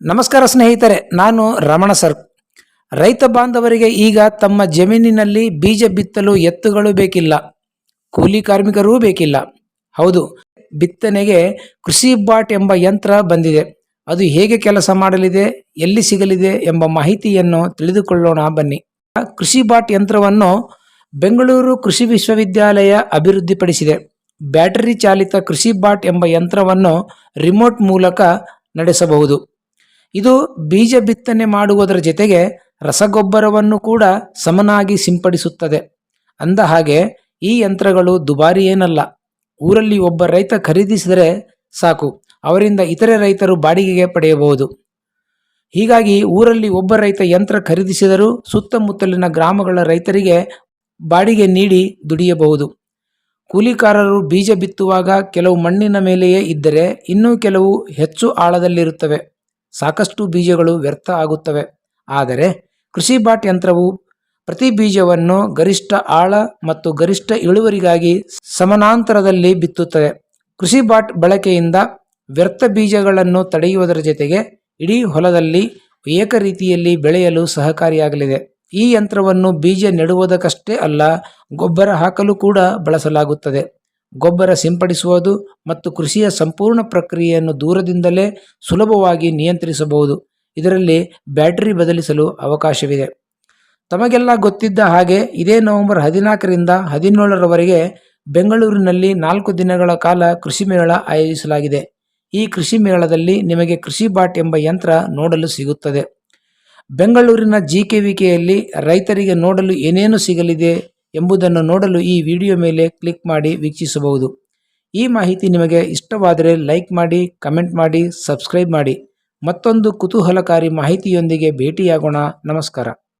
ನಮಸ್ಕಾರ ಸ್ನೇಹಿತರೆ, ನಾನು ರಮಣ ಸರ್. ರೈತ ಬಾಂಧವರಿಗೆ ಈಗ ತಮ್ಮ ಜಮೀನಿನಲ್ಲಿ ಬೀಜ ಬಿತ್ತಲು ಎತ್ತುಗಳು ಬೇಕಿಲ್ಲ, ಕೂಲಿ ಕಾರ್ಮಿಕರೂ ಬೇಕಿಲ್ಲ. ಹೌದು, ಬಿತ್ತನೆಗೆ ಕೃಷಿ ಬಾಟ್ ಎಂಬ ಯಂತ್ರ ಬಂದಿದೆ. ಅದು ಹೇಗೆ ಕೆಲಸ ಮಾಡಲಿದೆ, ಎಲ್ಲಿ ಸಿಗಲಿದೆ ಎಂಬ ಮಾಹಿತಿಯನ್ನು ತಿಳಿದುಕೊಳ್ಳೋಣ ಬನ್ನಿ. ಕೃಷಿ ಬಾಟ್ ಯಂತ್ರವನ್ನು ಬೆಂಗಳೂರು ಕೃಷಿ ವಿಶ್ವವಿದ್ಯಾಲಯ ಅಭಿವೃದ್ಧಿಪಡಿಸಿದೆ. ಬ್ಯಾಟರಿ ಚಾಲಿತ ಕೃಷಿ ಬಾಟ್ ಎಂಬ ಯಂತ್ರವನ್ನು ರಿಮೋಟ್ ಮೂಲಕ ನಡೆಸಬಹುದು. ಇದು ಬೀಜ ಬಿತ್ತನೆ ಮಾಡುವುದರ ಜೊತೆಗೆ ರಸಗೊಬ್ಬರವನ್ನು ಕೂಡ ಸಮನಾಗಿ ಸಿಂಪಡಿಸುತ್ತದೆ. ಅಂದ ಹಾಗೆ ಈ ಯಂತ್ರಗಳು ದುಬಾರಿ ಏನಲ್ಲ. ಊರಲ್ಲಿ ಒಬ್ಬ ರೈತ ಖರೀದಿಸಿದರೆ ಸಾಕು. ಅವರಿಂದ ಇತರೆ ರೈತರು ಬಾಡಿಗೆಗೆ ಪಡೆಯಬಹುದು. ಹೀಗಾಗಿ ಊರಲ್ಲಿ ಒಬ್ಬ ರೈತ ಯಂತ್ರ ಖರೀದಿಸಿದರೂ ಸುತ್ತಮುತ್ತಲಿನ ಗ್ರಾಮಗಳ ರೈತರಿಗೆ ಬಾಡಿಗೆ ನೀಡಿ ದುಡಿಯಬಹುದು. ಕೂಲಿಕಾರರು ಬೀಜ ಬಿತ್ತುವಾಗ ಕೆಲವು ಮಣ್ಣಿನ ಮೇಲೆಯೇ ಇದ್ದರೆ ಇನ್ನೂ ಕೆಲವು ಹೆಚ್ಚು ಆಳದಲ್ಲಿರುತ್ತವೆ. ಸಾಕಷ್ಟು ಬೀಜಗಳು ವ್ಯರ್ಥ ಆಗುತ್ತವೆ. ಆದರೆ ಕೃಷಿ ಬಾಟ್ ಯಂತ್ರವು ಪ್ರತಿ ಬೀಜವನ್ನು ಗರಿಷ್ಠ ಆಳ ಮತ್ತು ಗರಿಷ್ಠ ಇಳುವರಿಗಾಗಿ ಸಮಾನಾಂತರದಲ್ಲಿ ಬಿತ್ತುತ್ತದೆ. ಕೃಷಿ ಬಾಟ್ ಬಳಕೆಯಿಂದ ವ್ಯರ್ಥ ಬೀಜಗಳನ್ನು ತಡೆಯುವುದರ ಜೊತೆಗೆ ಇಡೀ ಹೊಲದಲ್ಲಿ ಏಕ ರೀತಿಯಲ್ಲಿ ಬೆಳೆಯಲು ಸಹಕಾರಿಯಾಗಲಿದೆ. ಈ ಯಂತ್ರವನ್ನು ಬೀಜ ನೆಡುವುದಕ್ಕಷ್ಟೇ ಅಲ್ಲ, ಗೊಬ್ಬರ ಹಾಕಲು ಕೂಡ ಬಳಸಲಾಗುತ್ತದೆ. ಗೊಬ್ಬರ ಸಿಂಪಡಿಸುವುದು ಮತ್ತು ಕೃಷಿಯ ಸಂಪೂರ್ಣ ಪ್ರಕ್ರಿಯೆಯನ್ನು ದೂರದಿಂದಲೇ ಸುಲಭವಾಗಿ ನಿಯಂತ್ರಿಸಬಹುದು. ಇದರಲ್ಲಿ ಬ್ಯಾಟರಿ ಬದಲಿಸಲು ಅವಕಾಶವಿದೆ. ತಮಗೆಲ್ಲ ಗೊತ್ತಿದ್ದ ಹಾಗೆ ಇದೇ ನವೆಂಬರ್ ಹದಿನಾಲ್ಕರಿಂದ ಹದಿನೇಳರವರೆಗೆ ಬೆಂಗಳೂರಿನಲ್ಲಿ ನಾಲ್ಕು ದಿನಗಳ ಕಾಲ ಕೃಷಿ ಮೇಳ ಆಯೋಜಿಸಲಾಗಿದೆ. ಈ ಕೃಷಿ ಮೇಳದಲ್ಲಿ ನಿಮಗೆ ಕೃಷಿ ಬಾಟ್ ಎಂಬ ಯಂತ್ರ ನೋಡಲು ಸಿಗುತ್ತದೆ. ಬೆಂಗಳೂರಿನ ಜಿಕೆವಿಕೆಯಲ್ಲಿ ರೈತರಿಗೆ ನೋಡಲು ಏನೇನು ಸಿಗಲಿದೆ? ಎಂಬುದನ್ನು ನೋಡಲು ಈ ವಿಡಿಯೋ ಮೇಲೆ ಕ್ಲಿಕ್ ಮಾಡಿ ವೀಕ್ಷಿಸಬಹುದು. ಈ ಮಾಹಿತಿ ನಿಮಗೆ ಇಷ್ಟವಾದರೆ ಲೈಕ್ ಮಾಡಿ, ಕಮೆಂಟ್ ಮಾಡಿ, ಸಬ್ಸ್ಕ್ರೈಬ್ ಮಾಡಿ. ಮತ್ತೊಂದು ಕುತೂಹಲಕಾರಿ ಮಾಹಿತಿಯೊಂದಿಗೆ ಭೇಟಿಯಾಗೋಣ. ನಮಸ್ಕಾರ.